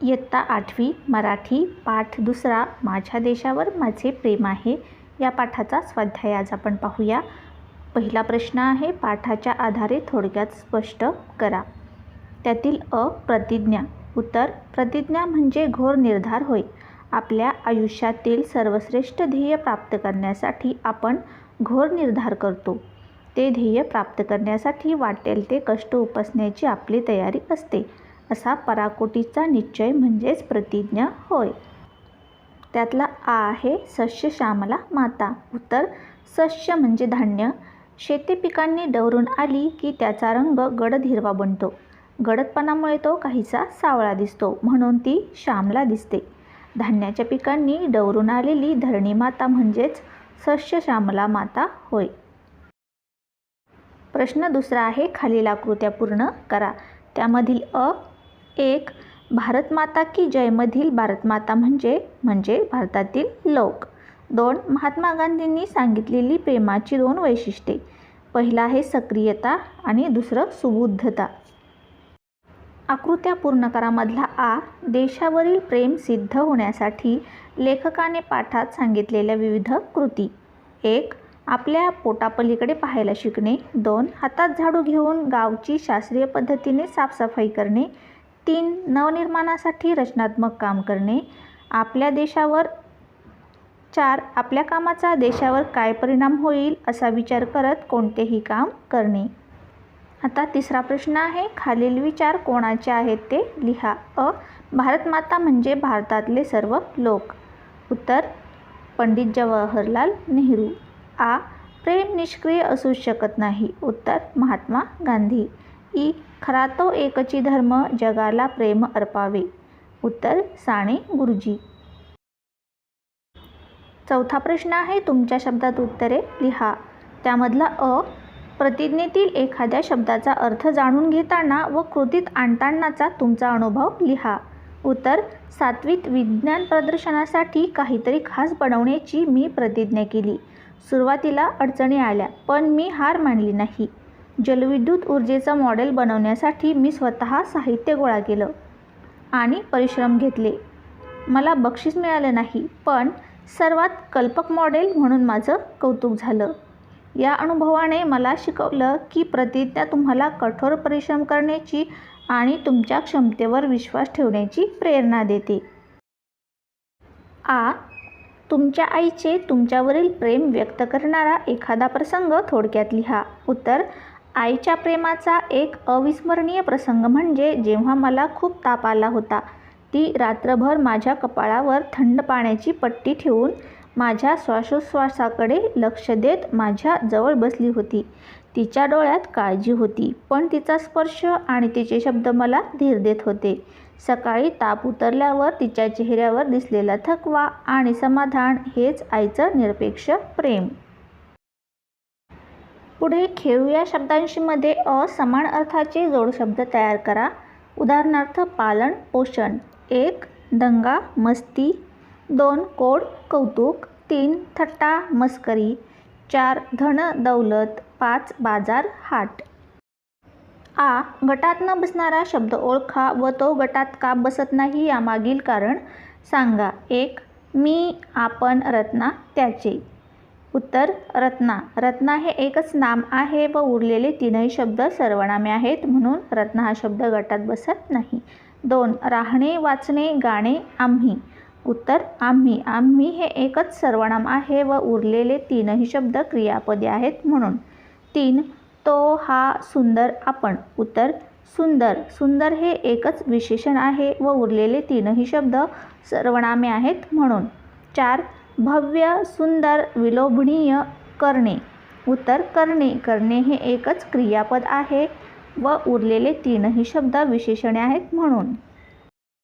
इयत्ता आठवी मराठी पाठ दुसरा माझ्या देशावर माझे प्रेम आहे. या पाठाचा स्वाध्याय आज आपण पाहूया. पहिला प्रश्न आहे पाठाच्या आधारे थोडक्यात स्पष्ट करा. त्यातील अ प्रतिज्ञा. उत्तर प्रतिज्ञा म्हणजे घोर निर्धार होय. आपल्या आयुष्यातील सर्वश्रेष्ठ ध्येय प्राप्त करण्यासाठी आपण घोर निर्धार करतो. ते ध्येय प्राप्त करण्यासाठी वाटेल ते कष्ट उपसण्याची आपली तयारी असते. असा पराकोटीचा निश्चय म्हणजेच प्रतिज्ञा होय. त्यातला आ आहे सस्य श्यामला माता. उत्तर सस्य म्हणजे धान्य. शेती पिकांनी डवरून आली की त्याचा रंग गडद हिरवा बनतो. गडदपणामुळे तो काहीसा सावळा दिसतो म्हणून ती श्यामला दिसते. धान्याच्या पिकांनी डवरून आलेली धरणी माता म्हणजेच सस्य श्यामला माता होय. प्रश्न दुसरा आहे खालील आकृत्या पूर्ण करा. त्यामधील अ एक भारत माता की जयमधील भारतमाता म्हणजे म्हणजे भारतातील लोक. दोन महात्मा गांधींनी सांगितलेली प्रेमाची दोन वैशिष्ट्ये. पहिलं आहे सक्रियता आणि दुसरं सुबुद्धता. आकृत्या पूर्ण करामधला आ देशावरील प्रेम सिद्ध होण्यासाठी लेखकाने पाठात सांगितलेल्या विविध कृती. एक आपल्या पोटापलीकडे पाहायला शिकणे. दोन हातात झाडू घेऊन गावची शास्त्रीय पद्धतीने साफसफाई करणे. तीन नवनिर्माणासाठी रचनात्मक काम करणे. आपल्या देशावर चार आपल्या कामाचा देशावर काय परिणाम होईल असा विचार करत कोणतेही काम करणे. आता तिसरा प्रश्न आहे खालील विचार कोणाचे आहेत ते लिहा. अ. भारतमाता म्हणजे भारतातले सर्व लोक. उत्तर. पंडित जवाहरलाल नेहरू. आ. प्रेम निष्क्रिय असूच शकत नाही. उत्तर. महात्मा गांधी. ई खरा तो एकची धर्म जगाला प्रेम अर्पावे. उत्तर साने गुरुजी. चौथा प्रश्न आहे तुमच्या शब्दात उत्तरे लिहा. त्यामधला अ प्रतिज्ञेतील एखाद्या शब्दाचा अर्थ जाणून घेताना व कृतीत आणतानाचा तुमचा अनुभव लिहा. उत्तर सात्विक विज्ञान प्रदर्शनासाठी काहीतरी खास बनवण्याची मी प्रतिज्ञा केली. सुरुवातीला अडचणी आल्या पण मी हार मानली नाही. जलविद्युत ऊर्जेचं मॉडेल बनवण्यासाठी मी स्वतः साहित्य गोळा केलं आणि परिश्रम घेतले. मला बक्षीस मिळालं नाही पण सर्वात कल्पक मॉडेल म्हणून माझं कौतुक झालं. या अनुभवाने मला शिकवलं की प्रतिज्ञा तुम्हाला कठोर परिश्रम करण्याची आणि तुमच्या क्षमतेवर विश्वास ठेवण्याची प्रेरणा देते. आ. तुमच्या आईचे तुमच्यावरील प्रेम व्यक्त करणारा एखादा प्रसंग थोडक्यात लिहा. उत्तर आईच्या प्रेमाचा एक अविस्मरणीय प्रसंग म्हणजे जेव्हा मला खूप ताप आला होता. ती रात्रभर माझ्या कपाळावर थंड पाण्याची पट्टी ठेवून माझ्या श्वासोच्छ्वासाकडे लक्ष देत माझ्या जवळ बसली होती. तिच्या डोळ्यात काळजी होती पण तिचा स्पर्श आणि तिचे शब्द मला धीर देत होते. सकाळी ताप उतरल्यावर तिच्या चेहऱ्यावर दिसलेला थकवा आणि समाधान हेच आईचं निरपेक्ष प्रेम. पुढे खेळू या शब्दांशीमध्ये असमान अर्थाचे जोडशब्द तयार करा. उदाहरणार्थ पालन पोषण. एक दंगा मस्ती. दोन कोड कौतुक. तीन थट्टा मस्करी. चार धन दौलत. पाच बाजार हाट. आ गटात न बसणारा शब्द ओळखा व तो गटात का बसत नाही यामागील कारण सांगा. एक मी आपण रत्ना त्याचे. उत्तर रत्ना. रत्ना हे एकच नाम आहे व उरलेले तीनही शब्द सर्वनामे आहेत म्हणून रत्ना हा शब्द गटात बसत नाही. दोन राहणे वाचणे गाणे आम्ही. उत्तर आम्ही. आम्ही हे एकच सर्वनाम आहे व उरलेले तीनही शब्द क्रियापदे आहेत म्हणून. तीन तो हा सुंदर आपण. उत्तर सुंदर. सुंदर हे एकच विशेषण आहे व उरलेले तीनही शब्द सर्वनामे आहेत म्हणून. चार भव्य सुंदर विलोभनीय करणे. उत्तर करणे. करणे हे एकच क्रियापद आहे व उरलेले तीनही शब्द विशेषणे आहेत म्हणून.